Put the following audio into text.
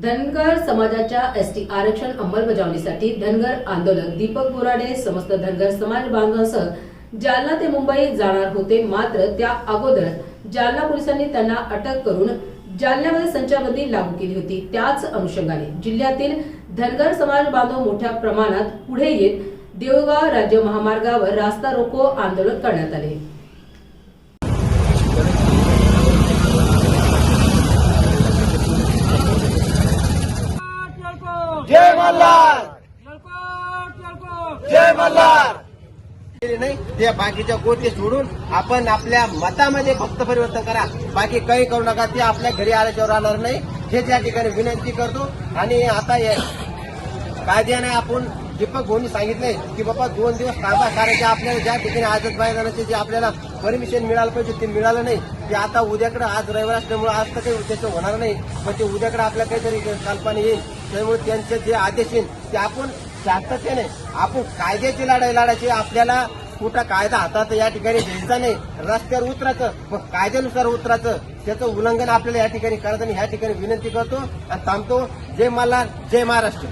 धनगर समाजाच्या एसटी आरक्षण अंमलबजावणीसाठी धनगर आंदोलक दीपक बोराडे समस्त धनगर समाज बांधवांसह जालना ते मुंबई जाणार होते. मात्र त्या अगोदर जालना पोलिसांनी त्यांना अटक करून जालन्यामध्ये संचारबंदी लागू केली होती. त्याच अनुषंगाने जिल्ह्यातील धनगर समाज बांधव मोठ्या प्रमाणात पुढे येत देऊळगाव राज्य महामार्गावर रास्ता रोको आंदोलन करण्यात आले जय मल्हार! जय मल्हार! नाही ते बाकीच्या गोष्टी सोडून आपण आपल्या मतामध्ये फक्त परिवर्तन करा. बाकी काही करू नका ते आपल्या घरी आल्याच्यावर राहणार नाही. हेच या ठिकाणी विनंती करतो. आणि आता हे कायद्याने आपण दीपक भाऊनी सांगितलंय की बाबा दोन दिवस थांबा कारण आपल्याला ज्या ठिकाणी आजच मैदानाचे जे आपल्याला परमिशन मिळालं पाहिजे ते मिळालं नाही. ते आता उद्याकडे आज रविवार असल्यामुळे आज तर काही त्याचं होणार नाही. पण ते उद्याकडे आपल्या काहीतरी कल्पना येईल. त्यामुळे त्यांचे जे आदेश येईल ते आपण शांततेने आपण कायद्याची लढाई लढायची आपल्याला कुठं कायदा हातात या ठिकाणी घ्यायचा नाही रस्त्यावर उतरायचं मग कायद्यानुसार उतरायचं त्याचं उल्लंघन आपल्याला या ठिकाणी करायचं आणि या ठिकाणी विनंती करतो आणि थांबतो. जय मल्हार जय महाराष्ट्र.